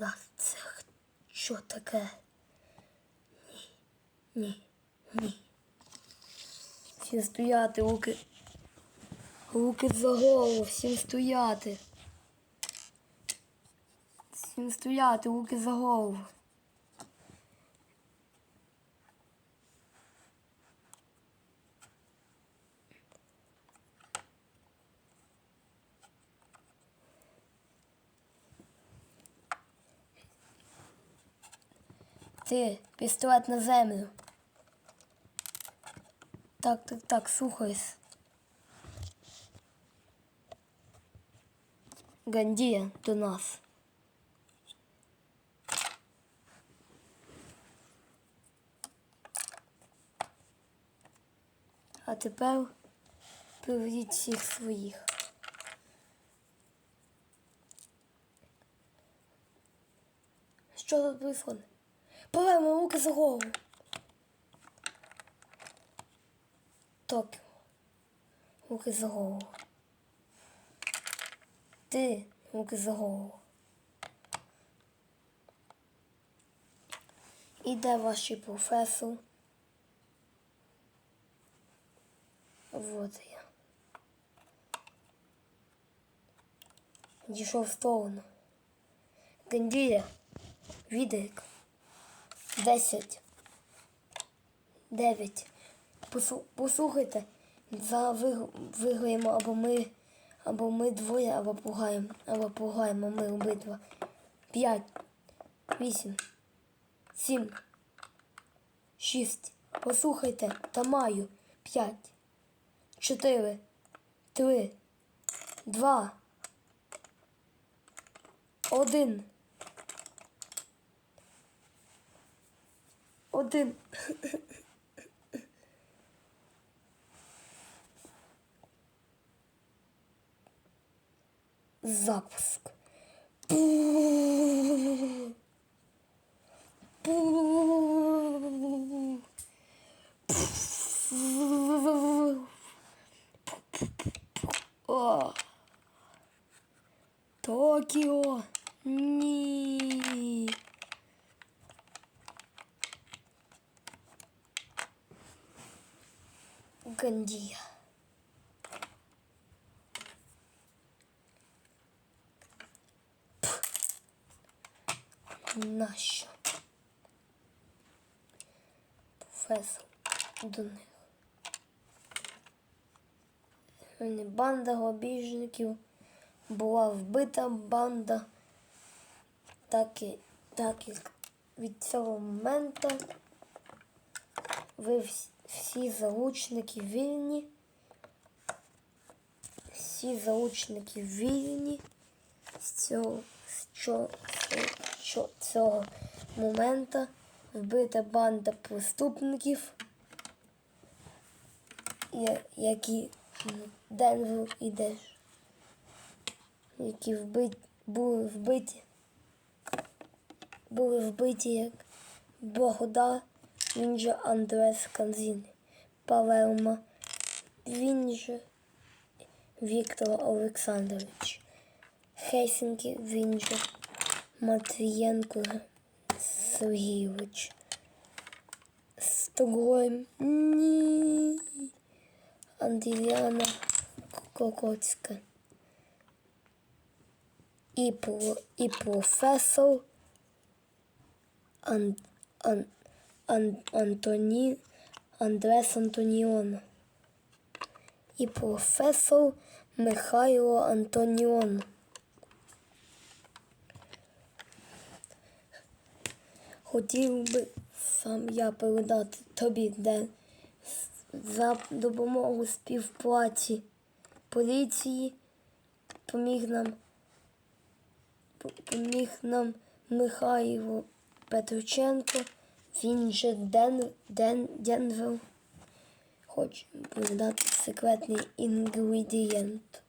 Да, це що таке? Ні. Ні. Ні. Всім стояти, руки. Луки за голову, всім стояти. Всім стояти, руки за голову. Ти, пістолет на землю. Так, так, так, слухайся. Гандія до нас. А тепер приведіть всіх своїх. Що тут происходит? Пливемо луки за голову. Токіо. Луки за голову. Ти луки за голову. І де ваш професор? Вот я. Дійшов в сторону. Гандія. Відик. 10. 9. Послухайте, виграємо або ми, або ми двоє, або пугаємо, або пугаємо ми обидва. 5, 8, 7, 6. Послухайте, та маю. 5, 4, 3, 2, 1. Один. Запуск. О. Токіо. Ні. Гандія. Нащо? Професор до них. Банда грабіжників була вбита банда. Так і, так і від цього моменту ви вс- всі заручники вільні. Всі заручники вільні з цього, з цього, моменту вбита банда преступників, які Денвер і які вбит, були вбиті, були вбиті як Богда, він же Андрес Канзін, Палермо, він же Віктор Олександрович, Хельсінки, він же Матвієнко Сергійович, Стокгольм, ні, Андріана Кокоцька. І, про, і професор Ан, Ан, Ан, Антоні, Андрес Антоніон. І професор Михайло Антоніон. Хотів би сам я передати тобі, де за допомогу співпраці поліції поміг нам поміг нам Михайло Петрученко, він же Ден, Ден, Денвер. Хочу передати секретний інгредієнт.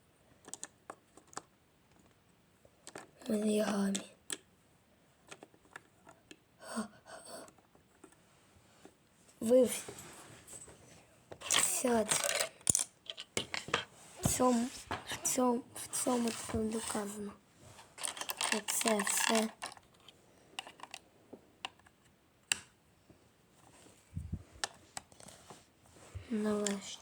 Орігамі. Ви сядь. В цьому, в цьому, в цьому це доказано. Оце все Нарешті.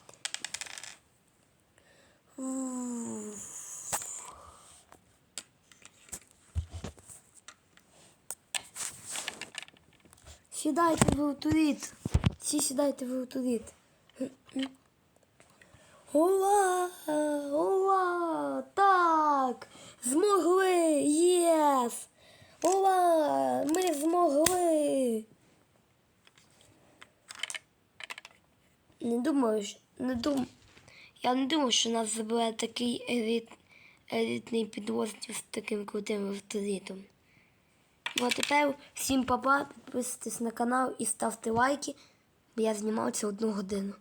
Сідайте в авторит. Всі сідайте в авторит. Ура! Ура! Так! Змогли! Єс! Ура! Ми змогли! Не думаю, не дум... Я не думаю, що нас забере такий еліт... елітний підрозділ з таким крутим авторитом. Ну а тепер всім папа, підписуйтесь на канал і ставте лайки, бо я знімав цю одну годину.